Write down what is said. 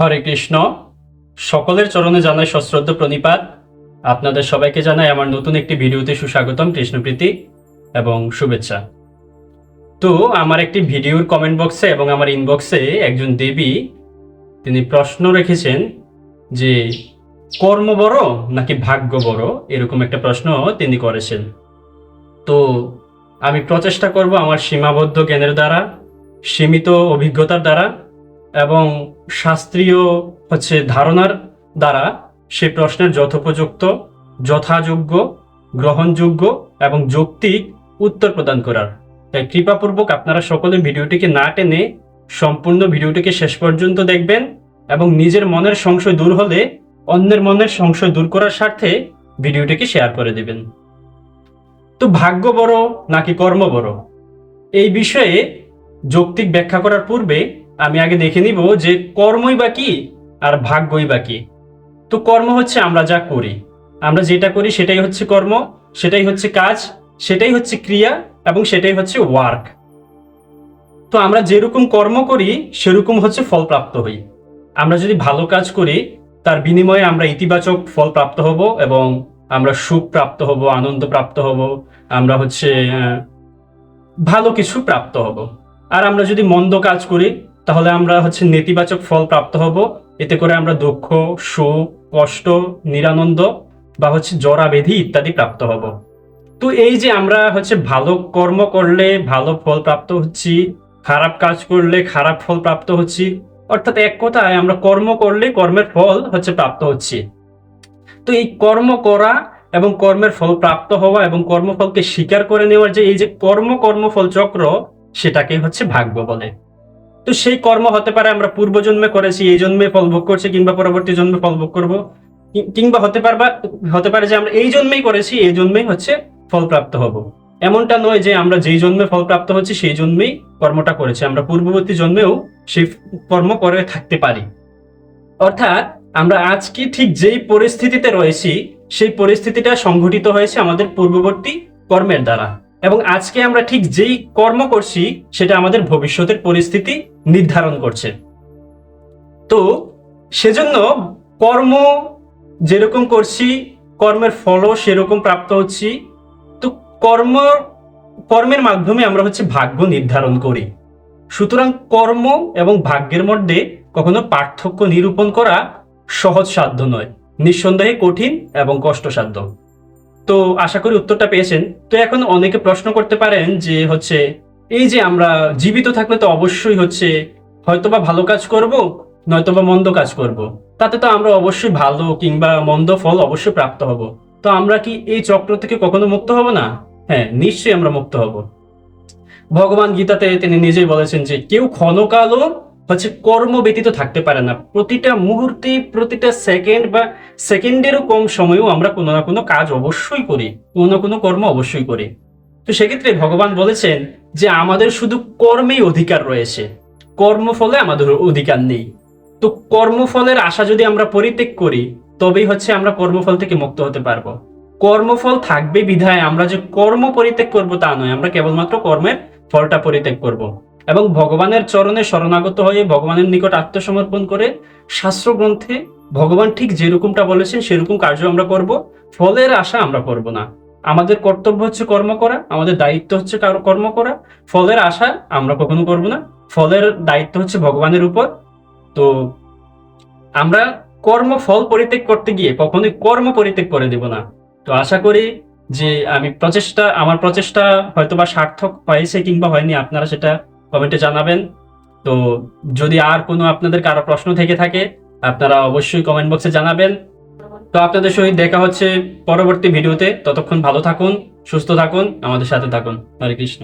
হরে কৃষ্ণ। সকলের চরণে জানাই সশ্রদ্ধ প্রণিপাত। আপনাদের সবাইকে জানাই আমার নতুন একটি ভিডিওতে সুস্বাগতম কৃষ্ণপ্রীতি এবং শুভেচ্ছা। তো আমার একটি ভিডিওর কমেন্ট বক্সে এবং আমার ইনবক্সে একজন দেবী, তিনি প্রশ্ন রেখেছেন যে, কর্ম বড় নাকি ভাগ্য বড়? এরকম একটা প্রশ্ন তিনি করেছেন। তো আমি প্রচেষ্টা করব আমার সীমাবদ্ধ জ্ঞানের দ্বারা, সীমিত অভিজ্ঞতার দ্বারা এবং শাস্ত্রীয় হচ্ছে ধারণার দ্বারা সে প্রশ্নের যথোপযুক্ত, যথাযোগ্য, গ্রহণযোগ্য এবং যৌক্তিক উত্তর প্রদান করার। তাই কৃপাপূর্বক আপনারা সকলে ভিডিওটিকে না টেনে সম্পূর্ণ ভিডিওটিকে শেষ পর্যন্ত দেখবেন এবং নিজের মনের সংশয় দূর হলে অন্যের মনের সংশয় দূর করার স্বার্থে ভিডিওটিকে শেয়ার করে দেবেন। তো ভাগ্য বড় নাকি কর্ম বড়? এই বিষয়ে যৌক্তিক ব্যাখ্যা করার পূর্বে আমি আগে দেখে নিব যে কর্মই বা কি আর ভাগ্যই বা কি। তো কর্ম হচ্ছে আমরা যা করি। আমরা যেটা করি সেটাই হচ্ছে কর্ম, সেটাই হচ্ছে কাজ, সেটাই হচ্ছে ক্রিয়া এবং সেটাই হচ্ছে ওয়ার্ক তো আমরা যেরকম কর্ম করি, সেরকম হচ্ছে ফল প্রাপ্ত হই। আমরা যদি ভালো কাজ করি, তার বিনিময়ে আমরা ইতিবাচক ফল প্রাপ্ত হব এবং আমরা সুখ প্রাপ্ত হব, আনন্দ প্রাপ্ত হব, আমরা হচ্ছে ভালো কিছু প্রাপ্ত হব। আর আমরা যদি মন্দ কাজ করি তাহলে আমরা হচ্ছে নেতিবাচক ফল প্রাপ্ত হব। এতে করে আমরা দুঃখ, সুখ, কষ্ট, নিরানন্দ বা হচ্ছে জরা ব্যাধি ইত্যাদি প্রাপ্ত হব। তো এই যে আমরা হচ্ছে ভালো কর্ম করলে ভালো ফল প্রাপ্ত হচ্ছি, খারাপ কাজ করলে খারাপ ফল প্রাপ্ত হচ্ছি, অর্থাৎ এক কথায় আমরা কর্ম করলে কর্মের ফল হচ্ছে প্রাপ্ত হচ্ছি। তো এই কর্ম করা এবং কর্মের ফল প্রাপ্ত হওয়া এবং কর্মফলকে স্বীকার করে নেওয়ার যে এই যে কর্ম কর্মফল চক্র, সেটাকে হচ্ছে ভাগ্য বলে। তো সেই কর্ম হতে পারে, আমরা পূর্বজন্মে করেছি, এই জন্মে ফল ভোগ করছি, কিংবা পরবর্তী জন্মে ফল ভোগ করব। কিংবা হতে পারবা হতে পারে যে আমরা এই জন্মেই করেছি, এই জন্মেই হচ্ছে ফল প্রাপ্ত হব। এমনটা নয় যে আমরা যেই জন্মে ফল প্রাপ্ত হচ্ছে, সেই জন্মেই কর্মটা করেছি। আমরা পূর্ববর্তী জন্মেও সেই কর্ম করে থাকতে পারি। অর্থাৎ আমরা আজকে ঠিক যেই পরিস্থিতিতে রয়েছি, সেই পরিস্থিতিটা সংঘটিত হয়েছে আমাদের পূর্ববর্তী কর্মের দ্বারা। এবং আজকে আমরা ঠিক যেই কর্ম করছি, সেটা আমাদের ভবিষ্যতের পরিস্থিতি নির্ধারণ করছে। তো সেজন্য কর্ম যেরকম করছি, কর্মের ফলও সেরকম প্রাপ্ত হচ্ছি। তো কর্ম, কর্মের মাধ্যমে আমরা হচ্ছে ভাগ্য নির্ধারণ করি। সুতরাং কর্ম এবং ভাগ্যের মধ্যে কখনো পার্থক্য নিরূপণ করা সহজ সাধ্য নয়। নিঃসন্দেহে কঠিন এবং কষ্টসাধ্য। তো আশা করি উত্তরটা পেয়েছেন। তো এখন অনেকে প্রশ্ন করতে পারেন যে হচ্ছে এই যে আমরা জীবিত থাকলে তো অবশ্যই হচ্ছে হয়তোবা ভালো কাজ করব, নয়তোবা মন্দ কাজ করব। তাতে তো আমরা অবশ্যই ভালো কিংবা মন্দ ফল অবশ্যই প্রাপ্ত হব। তো আমরা কি এই চক্র থেকে কখনো মুক্ত হব না? হ্যাঁ নিশ্চয়ই আমরা মুক্ত হব। ভগবান গীতাতে তিনি নিজেই বলেছেন যে কেউ ক্ষণকালও হচ্ছে কর্ম ব্যতীত থাকতে পারে না। প্রতিটা মুহূর্তে, প্রতিটা সেকেন্ড বা সেকেন্ডেরও কম সময়েও আমরা কোনো না কোনো কাজ অবশ্যই করি, কোনো না কোনো কর্ম অবশ্যই করি। তো সেক্ষেত্রে ভগবান বলেছেন যে আমাদের শুধু কর্মেই অধিকার রয়েছে। কর্মফলে আমাদের অধিকার নেই। তো কর্মফলের আশা যদি আমরা পরিত্যাগ করি, তবেই হচ্ছে আমরা কর্মফল থেকে মুক্ত হতে পারব। কর্মফল থাকবে বিধায় আমরা যে কর্ম পরিত্যাগ করব তা নয়, আমরা কেবলমাত্র কর্মের ফলটা পরিত্যাগ করব। এবং ভগবানের চরণে শরণাগত হয়ে ভগবানের নিকট আত্মসমর্পণ করে শাস্ত্র গ্রন্থে ভগবান ঠিক যেরকমটা বলেছেন, সেরকম কার্য আমরা করব। ফলের আশা আমরা করব না। আমাদের কর্তব্য হচ্ছে কর্ম করা, আমাদের দায়িত্ব হচ্ছে কার- কর্ম করা। ফলের আশা আমরা কখনো করব না। ফলের দায়িত্ব হচ্ছে ভগবানের উপর। তো আমরা কর্ম ফল পরিত্যাগ করতে গিয়ে কখনোই কর্ম পরিত্যাগ করে দেব না। তো আশা করি যে আমি প্রচেষ্টা, আমার প্রচেষ্টা হয়তো বা সার্থক হয়েছে কিংবা হয়নি, আপনারা সেটা কমেন্টে জানাবেন। তো যদি আর কোনো আপনাদের কারও প্রশ্ন থেকে থাকে, আপনারা অবশ্যই কমেন্ট বক্সে জানাবেন। তো আপনাদের সহিত দেখা হচ্ছে পরবর্তী ভিডিওতে। ততক্ষণ ভালো থাকুন, সুস্থ থাকুন, আমাদের সাথে থাকুন। হরে কৃষ্ণ।